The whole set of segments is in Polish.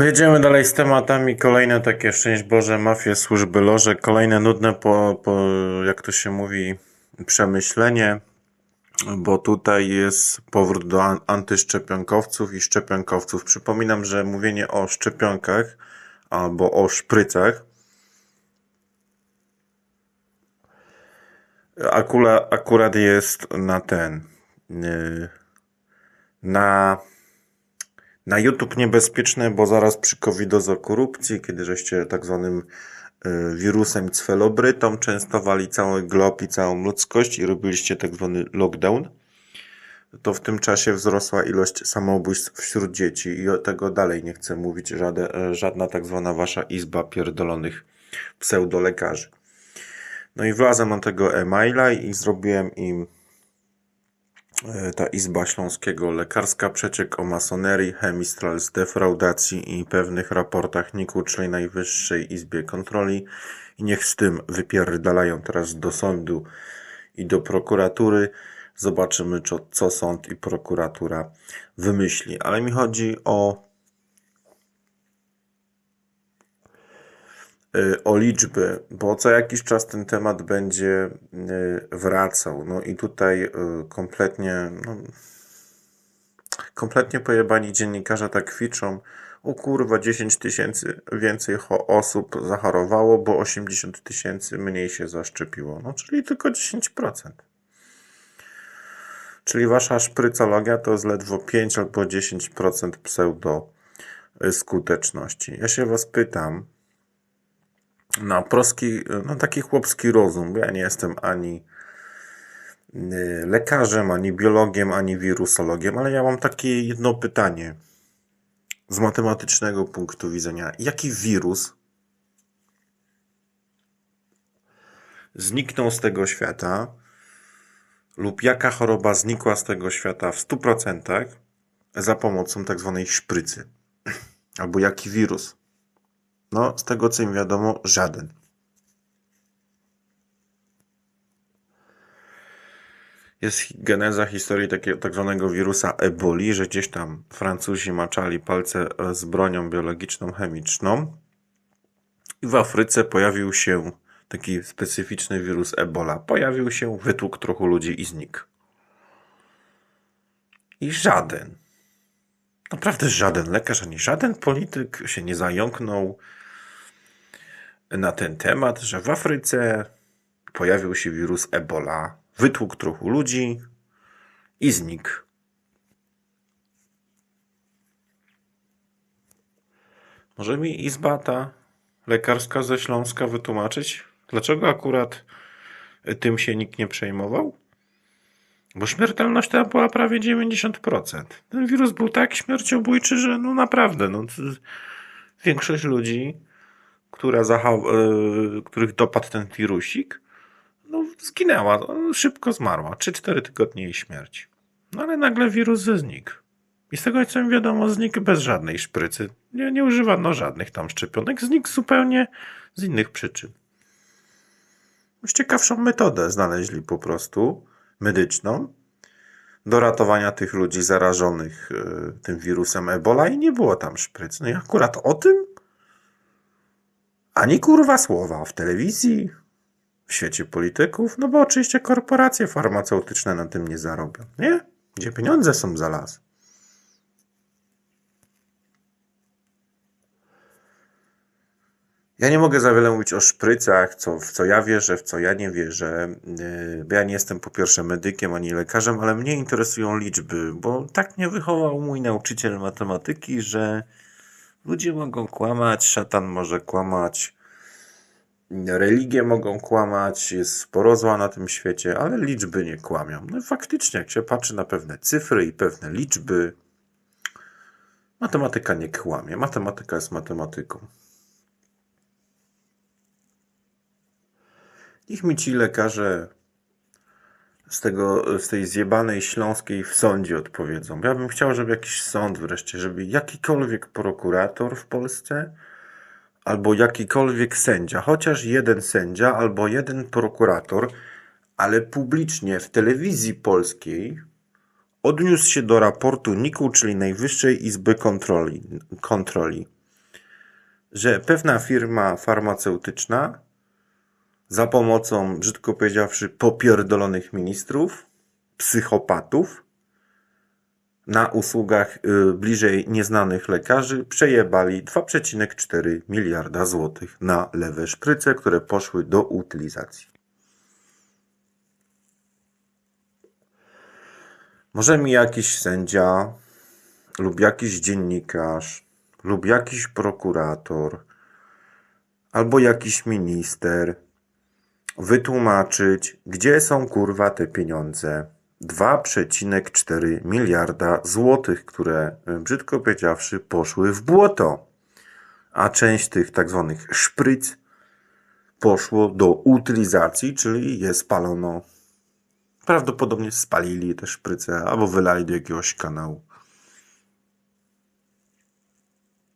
Jedziemy dalej z tematami. Kolejne takie, szczęść Boże, mafie, służby, loże. Kolejne nudne, po, po, jak to się mówi, przemyślenie, bo tutaj jest powrót do an- antyszczepionkowców i szczepionkowców. Przypominam, że mówienie o szczepionkach albo o szprycach akula, akurat jest na ten, yy, na na YouTube niebezpieczne, bo zaraz przy covidozokorupcji, kiedy żeście tak zwanym y, wirusem cfelobrytą częstowali cały glob i całą ludzkość i robiliście tak zwany lockdown, to w tym czasie wzrosła ilość samobójstw wśród dzieci i o tego dalej nie chcę mówić, żade, żadna tak zwana wasza izba pierdolonych pseudolekarzy. No i wlazłem na tego e-maila i zrobiłem im E, ta Izba Śląskiego Lekarska przeciek o masonerii, chemistral z defraudacji i pewnych raportach NIK-u, czyli Najwyższej Izbie Kontroli i niech z tym wypierdalają teraz do sądu i do prokuratury. Zobaczymy, co, co sąd i prokuratura wymyśli. Ale mi chodzi o o liczby, bo co jakiś czas ten temat będzie y, wracał. No i tutaj y, kompletnie, no, kompletnie pojebani dziennikarze tak kwiczą. O kurwa, 10 tysięcy więcej osób zachorowało, bo 80 tysięcy mniej się zaszczepiło. No, czyli tylko 10%. Czyli wasza szprycologia to jest ledwo 5 albo 10% pseudo y, skuteczności. Ja się was pytam, na proski, no taki chłopski rozum, ja nie jestem ani y, lekarzem, ani biologiem, ani wirusologiem, ale ja mam takie jedno pytanie z matematycznego punktu widzenia. Jaki wirus zniknął z tego świata lub jaka choroba znikła z tego świata w 100% za pomocą tak zwanej szprycy? Albo jaki wirus? No, z tego co im wiadomo, żaden. Jest geneza historii takiego tak zwanego wirusa eboli, że gdzieś tam Francuzi maczali palce e, z bronią biologiczną, chemiczną i w Afryce pojawił się taki specyficzny wirus ebola. Pojawił się, wytłukł trochę ludzi i znikł. I żaden, naprawdę żaden lekarz ani żaden polityk się nie zająknął na ten temat, że w Afryce pojawił się wirus Ebola, wytłukł trochę ludzi i znikł. Może mi izba ta lekarska ze Śląska wytłumaczyć, dlaczego akurat tym się nikt nie przejmował? Bo śmiertelność ta była prawie 90%. Ten wirus był tak śmierciobójczy, że no naprawdę, no, większość ludzi która e, których dopadł ten wirusik, no, zginęła, no, szybko zmarła. 3-4 tygodnie jej śmierci. No ale nagle wirus znikł. I z tego co mi wiadomo, znikł bez żadnej szprycy. Nie, nie używano żadnych tam szczepionek. Znikł zupełnie z innych przyczyn. Już ciekawszą metodę znaleźli po prostu, medyczną, do ratowania tych ludzi zarażonych e, tym wirusem Ebola i nie było tam szpryc. No i akurat o tym ani kurwa słowa w telewizji, w świecie polityków, no bo oczywiście korporacje farmaceutyczne na tym nie zarobią, nie? Gdzie pieniądze są za las. Ja nie mogę za wiele mówić o szprycach, co, w co ja wierzę, w co ja nie wierzę, yy, bo ja nie jestem po pierwsze medykiem ani lekarzem, ale mnie interesują liczby, bo tak mnie wychował mój nauczyciel matematyki, że Ludzie mogą kłamać, szatan może kłamać, religie mogą kłamać, jest sporo zła na tym świecie, ale liczby nie kłamią. No i faktycznie, jak się patrzy na pewne cyfry i pewne liczby, matematyka nie kłamie. Matematyka jest matematyką. Niech mi ci lekarze z, tego, z tej zjebanej śląskiej w sądzie odpowiedzą. Ja bym chciał, żeby jakiś sąd wreszcie, żeby jakikolwiek prokurator w Polsce albo jakikolwiek sędzia, chociaż jeden sędzia albo jeden prokurator, ale publicznie w telewizji polskiej odniósł się do raportu NIK-u, czyli Najwyższej Izby Kontroli, kontroli że pewna firma farmaceutyczna za pomocą, brzydko powiedziawszy, popierdolonych ministrów, psychopatów, na usługach y, bliżej nieznanych lekarzy przejebali 2,4 miliarda złotych na lewe szpryce, które poszły do utylizacji. Może mi jakiś sędzia lub jakiś dziennikarz lub jakiś prokurator albo jakiś minister wytłumaczyć, gdzie są kurwa te pieniądze. 2,4 miliarda złotych, które, brzydko powiedziawszy, poszły w błoto. A część tych tak zwanych szpryc poszło do utylizacji, czyli je spalono. Prawdopodobnie spalili te szpryce albo wylali do jakiegoś kanału.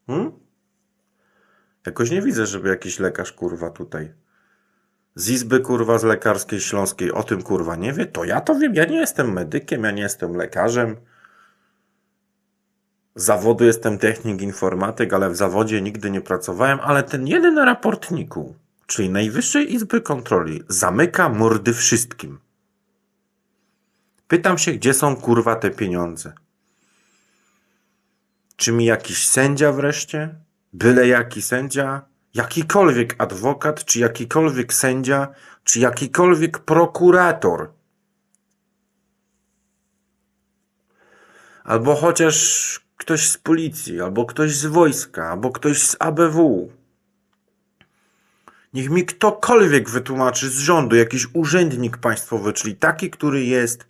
Hmm? Jakoś nie widzę, żeby jakiś lekarz kurwa tutaj z izby kurwa z lekarskiej śląskiej o tym kurwa nie wie, to ja to wiem. Ja nie jestem medykiem, ja nie jestem lekarzem. Z zawodu jestem technik informatyk, ale w zawodzie nigdy nie pracowałem, ale ten jeden raportniku, czyli Najwyższej Izby Kontroli, zamyka mordy wszystkim. Pytam się, gdzie są kurwa te pieniądze? Czy mi jakiś sędzia wreszcie? Byle jaki sędzia? Jakikolwiek adwokat, czy jakikolwiek sędzia, czy jakikolwiek prokurator? Albo chociaż ktoś z policji, albo ktoś z wojska, albo ktoś z ABW. Niech mi ktokolwiek wytłumaczy z rządu, jakiś urzędnik państwowy, czyli taki, który jest,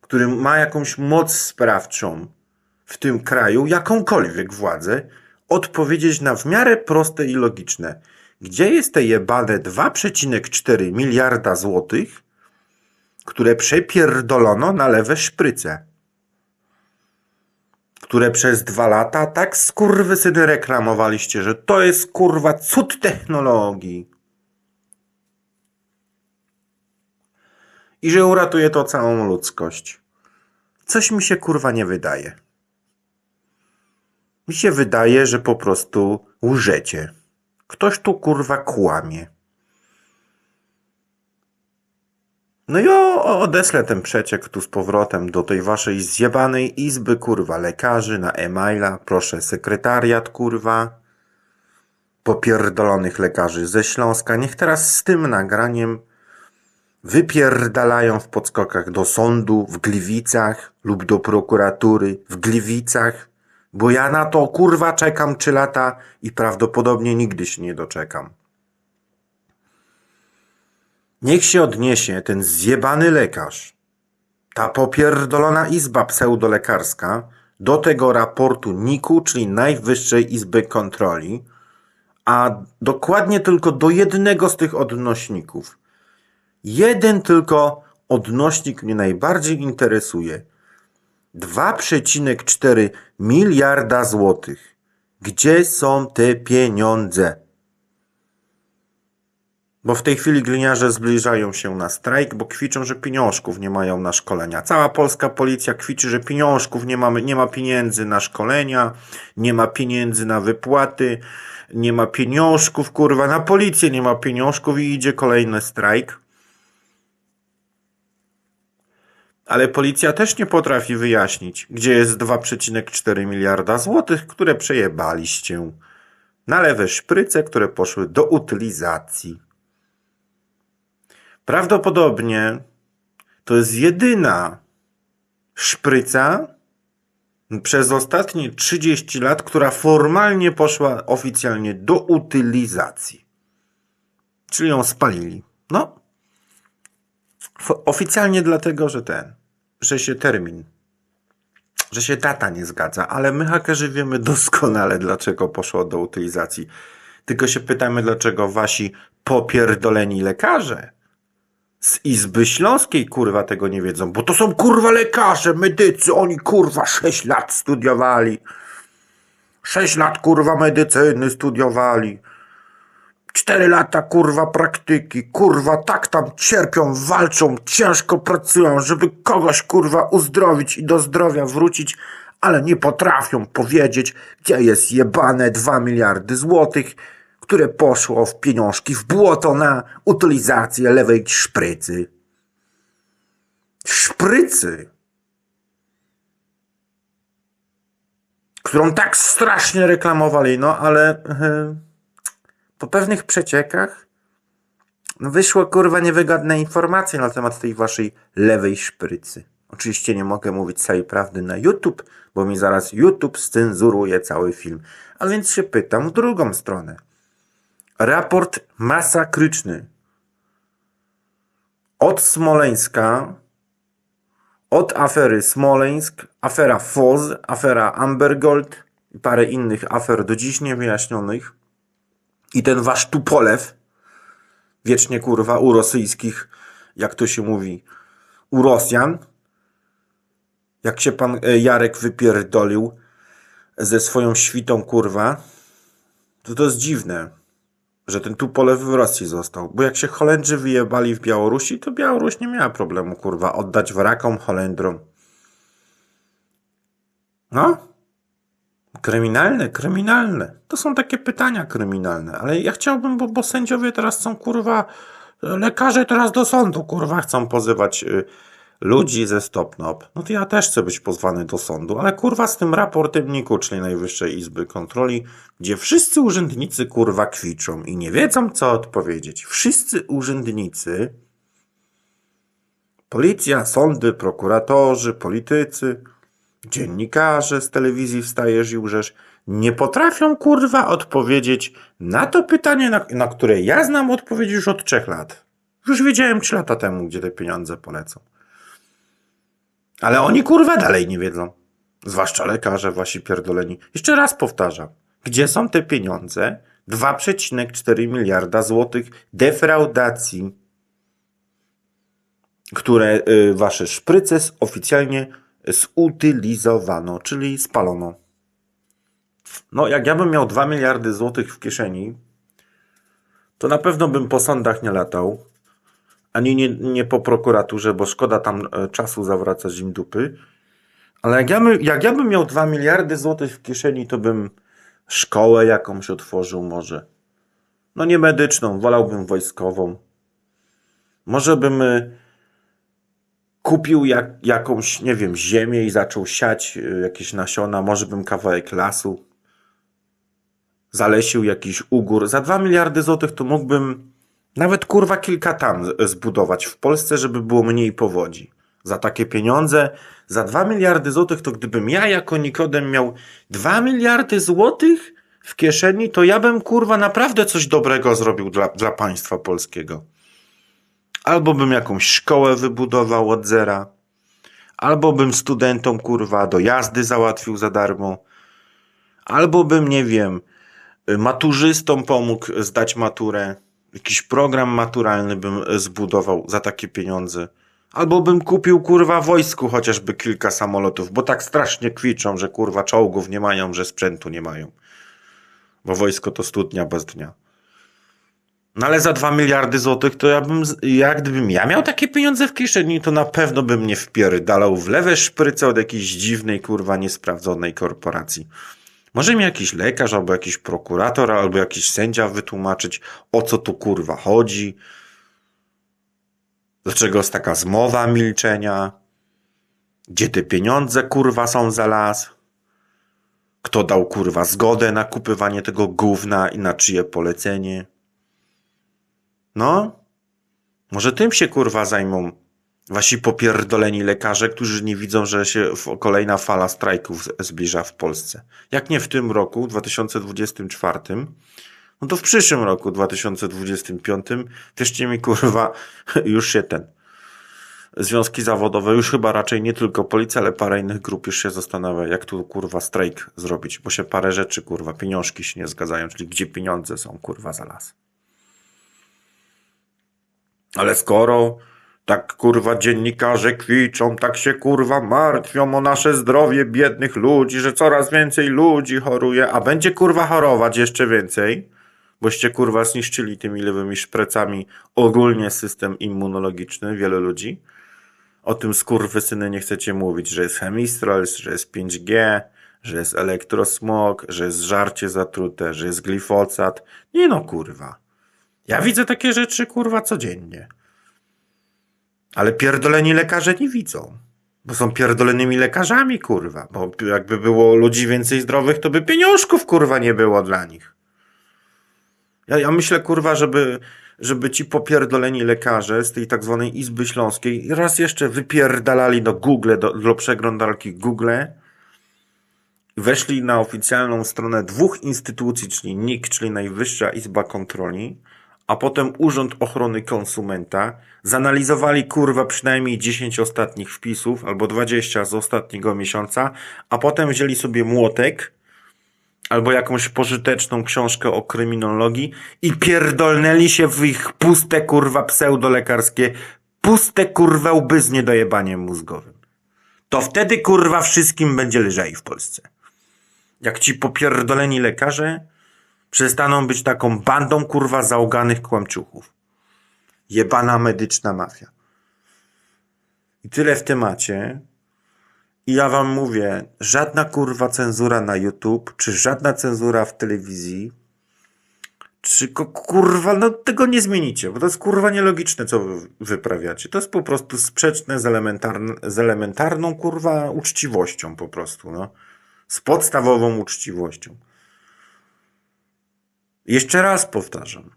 który ma jakąś moc sprawczą w tym kraju, jakąkolwiek władzę, odpowiedzieć na w miarę proste i logiczne. Gdzie jest te jebane 2,4 miliarda złotych, które przepierdolono na lewe szpryce? Które przez dwa lata tak skurwysyny reklamowaliście, że to jest kurwa cud technologii. I że uratuje to całą ludzkość. Coś mi się kurwa nie wydaje. Mi się wydaje, że po prostu łżecie. Ktoś tu kurwa kłamie. No i o, odeślę ten przeciek tu z powrotem do tej waszej zjebanej izby, kurwa, lekarzy na e-maila. Proszę, sekretariat, kurwa. Popierdolonych lekarzy ze Śląska. Niech teraz z tym nagraniem wypierdalają w podskokach do sądu w Gliwicach lub do prokuratury w Gliwicach bo ja na to kurwa czekam trzy lata i prawdopodobnie nigdy się nie doczekam. Niech się odniesie ten zjebany lekarz, ta popierdolona izba pseudolekarska, do tego raportu NIK-u, czyli Najwyższej Izby Kontroli, a dokładnie tylko do jednego z tych odnośników. Jeden tylko odnośnik mnie najbardziej interesuje – 2,4 miliarda złotych. Gdzie są te pieniądze? Bo w tej chwili gliniarze zbliżają się na strajk, bo kwiczą, że pieniążków nie mają na szkolenia. Cała polska policja kwiczy, że pieniążków nie, mamy, nie ma pieniędzy na szkolenia, nie ma pieniędzy na wypłaty, nie ma pieniążków, kurwa, na policję nie ma pieniążków i idzie kolejny strajk. Ale policja też nie potrafi wyjaśnić, gdzie jest 2,4 miliarda złotych, które przejebaliście na lewe szpryce, które poszły do utylizacji. Prawdopodobnie to jest jedyna szpryca przez ostatnie 30 lat, która formalnie poszła oficjalnie do utylizacji. Czyli ją spalili. No, oficjalnie dlatego, że ten, że się termin, że się data nie zgadza, ale my hakerzy wiemy doskonale, dlaczego poszło do utylizacji. Tylko się pytamy, dlaczego wasi popierdoleni lekarze z Izby Śląskiej kurwa tego nie wiedzą, bo to są kurwa lekarze, medycy, oni kurwa 6 lat studiowali. 6 lat kurwa medycyny studiowali. Cztery lata kurwa praktyki, kurwa tak tam cierpią, walczą, ciężko pracują, żeby kogoś kurwa uzdrowić i do zdrowia wrócić, ale nie potrafią powiedzieć, gdzie jest jebane dwa miliardy złotych, które poszło w pieniążki w błoto na utylizację lewej szprycy. Szprycy! Którą tak strasznie reklamowali, no ale... Po pewnych przeciekach no wyszło kurwa niewygodne informacje na temat tej waszej lewej szprycy. Oczywiście nie mogę mówić całej prawdy na YouTube, bo mi zaraz YouTube scenzuruje cały film. A więc się pytam w drugą stronę. Raport masakryczny. Od Smoleńska, od afery Smoleńsk, afera FOZ, afera Ambergold i parę innych afer do dziś niewyjaśnionych i ten wasz Tupolew, wiecznie kurwa u rosyjskich, jak to się mówi, u Rosjan, jak się pan e, Jarek wypierdolił ze swoją świtą kurwa, to to jest dziwne, że ten Tupolew w Rosji został. Bo jak się Holendrzy wyjebali w Białorusi, to Białoruś nie miała problemu kurwa oddać wrakom Holendrom. No, Kryminalne, kryminalne. To są takie pytania kryminalne, ale ja chciałbym, bo, bo sędziowie teraz są kurwa, lekarze teraz do sądu kurwa chcą pozywać y, ludzi ze Stopnop. No to ja też chcę być pozwany do sądu, ale kurwa z tym raportem NIK-u, czyli Najwyższej Izby Kontroli, gdzie wszyscy urzędnicy kurwa kwiczą i nie wiedzą co odpowiedzieć. Wszyscy urzędnicy, policja, sądy, prokuratorzy, politycy, dziennikarze z telewizji wstajesz i łżesz, nie potrafią kurwa odpowiedzieć na to pytanie, na, na które ja znam odpowiedź już od trzech lat. Już wiedziałem trzy lata temu, gdzie te pieniądze polecą. Ale oni kurwa dalej nie wiedzą. Zwłaszcza lekarze wasi pierdoleni. Jeszcze raz powtarzam. Gdzie są te pieniądze? 2,4 miliarda złotych defraudacji, które y, wasze szpryce oficjalnie zutylizowano, czyli spalono. No, jak ja bym miał 2 miliardy złotych w kieszeni, to na pewno bym po sądach nie latał, ani nie, nie po prokuraturze, bo szkoda tam e, czasu zawracać im dupy. Ale jak ja, bym, jak ja bym miał 2 miliardy złotych w kieszeni, to bym szkołę jakąś otworzył może. No nie medyczną, wolałbym wojskową. Może bym e, kupił jak, jakąś, nie wiem, ziemię i zaczął siać y, jakieś nasiona, może bym kawałek lasu zalesił jakiś ugór. Za 2 miliardy złotych to mógłbym nawet kurwa kilka tam zbudować w Polsce, żeby było mniej powodzi. Za takie pieniądze, za 2 miliardy złotych, to gdybym ja jako Nikodem miał 2 miliardy złotych w kieszeni, to ja bym kurwa naprawdę coś dobrego zrobił dla, dla państwa polskiego. Albo bym jakąś szkołę wybudował od zera, albo bym studentom kurwa do jazdy załatwił za darmo, albo bym, nie wiem, maturzystom pomógł zdać maturę, jakiś program maturalny bym zbudował za takie pieniądze. Albo bym kupił kurwa wojsku chociażby kilka samolotów, bo tak strasznie kwiczą, że kurwa czołgów nie mają, że sprzętu nie mają. Bo wojsko to studnia bez dnia. No ale za 2 miliardy złotych to ja bym, jak gdybym ja miał takie pieniądze w kieszeni, to na pewno bym nie wpierdalał w lewe szpryce od jakiejś dziwnej, kurwa, niesprawdzonej korporacji. Może mi jakiś lekarz, albo jakiś prokurator, albo jakiś sędzia wytłumaczyć, o co tu kurwa chodzi. Dlaczego jest taka zmowa milczenia? Gdzie te pieniądze kurwa są za las? Kto dał kurwa zgodę na kupywanie tego gówna i na czyje polecenie? No, może tym się kurwa zajmą wasi popierdoleni lekarze, którzy nie widzą, że się kolejna fala strajków zbliża w Polsce. Jak nie w tym roku, 2024, no to w przyszłym roku, 2025, wierzcie mi kurwa, już się ten związki zawodowe, już chyba raczej nie tylko policja, ale parę innych grup już się zastanawia, jak tu kurwa strajk zrobić, bo się parę rzeczy kurwa, pieniążki się nie zgadzają, czyli gdzie pieniądze są kurwa za las. Ale skoro tak kurwa dziennikarze kwiczą, tak się kurwa martwią o nasze zdrowie biednych ludzi, że coraz więcej ludzi choruje, a będzie kurwa chorować jeszcze więcej, boście kurwa zniszczyli tymi lewymi szprecami ogólnie system immunologiczny wielu ludzi. O tym skurwysyny nie chcecie mówić, że jest chemistrol, że jest 5G, że jest elektrosmog, że jest żarcie zatrute, że jest glifosat. Nie no, kurwa. Ja widzę takie rzeczy, kurwa, codziennie. Ale pierdoleni lekarze nie widzą. Bo są pierdolonymi lekarzami, kurwa. Bo jakby było ludzi więcej zdrowych, to by pieniążków, kurwa, nie było dla nich. Ja, ja myślę, kurwa, żeby, żeby ci popierdoleni lekarze z tej tak zwanej Izby Śląskiej raz jeszcze wypierdalali do Google, do, do przeglądarki Google, weszli na oficjalną stronę dwóch instytucji, czyli NIK, czyli Najwyższa Izba Kontroli, a potem Urząd Ochrony Konsumenta, zanalizowali kurwa przynajmniej 10 ostatnich wpisów albo 20 z ostatniego miesiąca, a potem wzięli sobie młotek albo jakąś pożyteczną książkę o kryminologii i pierdolnęli się w ich puste kurwa pseudolekarskie, puste kurwa łby z niedojebaniem mózgowym. To wtedy kurwa wszystkim będzie lżej w Polsce. Jak ci popierdoleni lekarze przestaną być taką bandą kurwa załoganych kłamczuchów. Jebana medyczna mafia. I tyle w temacie. I ja wam mówię, żadna kurwa cenzura na YouTube, czy żadna cenzura w telewizji, czy kurwa, no tego nie zmienicie, bo to jest kurwa nielogiczne, co wy wyprawiacie. To jest po prostu sprzeczne z, z elementarną kurwa uczciwością po prostu, no. Z podstawową uczciwością. Jeszcze raz powtarzam.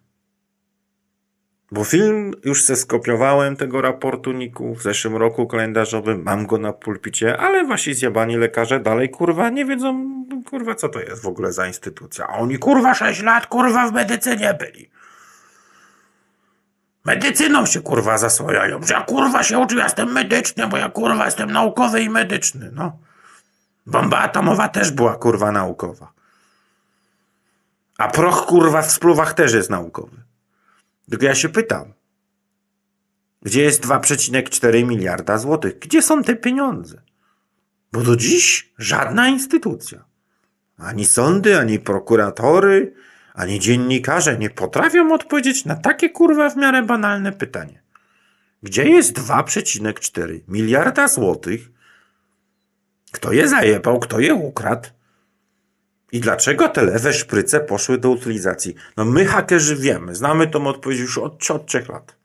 Bo film już se skopiowałem tego raportu Niku w zeszłym roku kalendarzowym, mam go na pulpicie, ale wasi zjabani lekarze dalej kurwa nie wiedzą, kurwa co to jest w ogóle za instytucja. A oni kurwa 6 lat kurwa w medycynie byli. Medycyną się kurwa zasłajają, że ja kurwa się uczył, ja jestem medyczny, bo ja kurwa jestem naukowy i medyczny, no. Bomba atomowa też była kurwa naukowa. A proch kurwa w spluwach też jest naukowy. Tylko ja się pytam, gdzie jest 2,4 miliarda złotych? Gdzie są te pieniądze? Bo do dziś żadna instytucja, ani sądy, ani prokuratory, ani dziennikarze nie potrafią odpowiedzieć na takie kurwa w miarę banalne pytanie. Gdzie jest 2,4 miliarda złotych? Kto je zajebał, kto je ukradł? I dlaczego te lewe szpryce poszły do utylizacji? No my hakerzy wiemy, znamy tą odpowiedź już od, od trzech lat.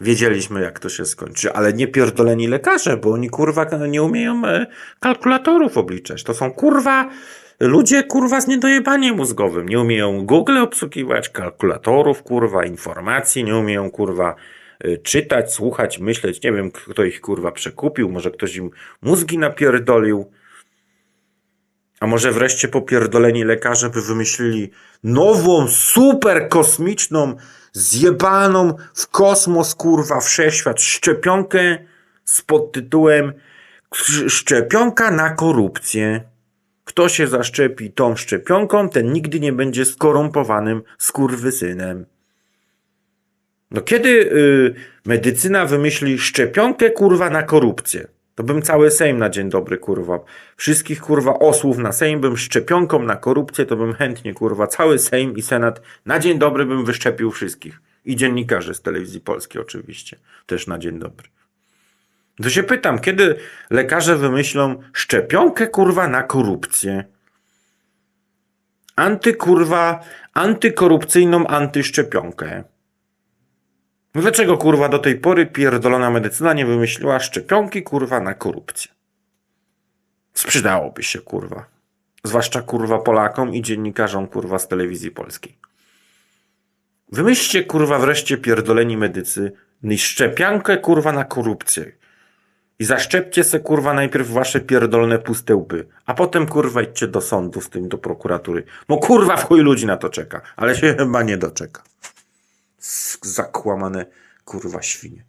Wiedzieliśmy, jak to się skończy, ale nie pierdoleni lekarze, bo oni kurwa nie umieją e, kalkulatorów obliczać. To są kurwa ludzie kurwa z niedojebaniem mózgowym. Nie umieją Google obsługiwać, kalkulatorów kurwa, informacji, nie umieją kurwa e, czytać, słuchać, myśleć. Nie wiem, kto ich kurwa przekupił, może ktoś im mózgi napierdolił. A może wreszcie popierdoleni lekarze by wymyślili nową, super kosmiczną, zjebaną w kosmos, kurwa, wszechświat szczepionkę z podtytułem Szczepionka na korupcję. Kto się zaszczepi tą szczepionką, ten nigdy nie będzie skorumpowanym skurwysynem. No kiedy y, medycyna wymyśli szczepionkę, kurwa, na korupcję? To bym cały Sejm na dzień dobry, kurwa. Wszystkich, kurwa, osłów na Sejm bym szczepionką na korupcję, to bym chętnie, kurwa, cały Sejm i Senat na dzień dobry bym wyszczepił wszystkich. I dziennikarzy z telewizji polskiej oczywiście. Też na dzień dobry. To się pytam, kiedy lekarze wymyślą szczepionkę, kurwa, na korupcję? Antykurwa, antykorupcyjną antyszczepionkę. No dlaczego kurwa do tej pory pierdolona medycyna nie wymyśliła szczepionki kurwa na korupcję? Sprzydałoby się kurwa. Zwłaszcza kurwa Polakom i dziennikarzom kurwa z telewizji polskiej. Wymyślcie kurwa wreszcie pierdoleni medycy szczepionkę kurwa na korupcję. I zaszczepcie se kurwa najpierw wasze pierdolne puste łby, a potem kurwa idźcie do sądu z tym, do prokuratury. Bo kurwa w chuj ludzi na to czeka, ale się chyba nie doczeka zakłamane kurwa świnie.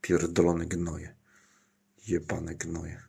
Pierdolone gnoje. Jebane gnoje.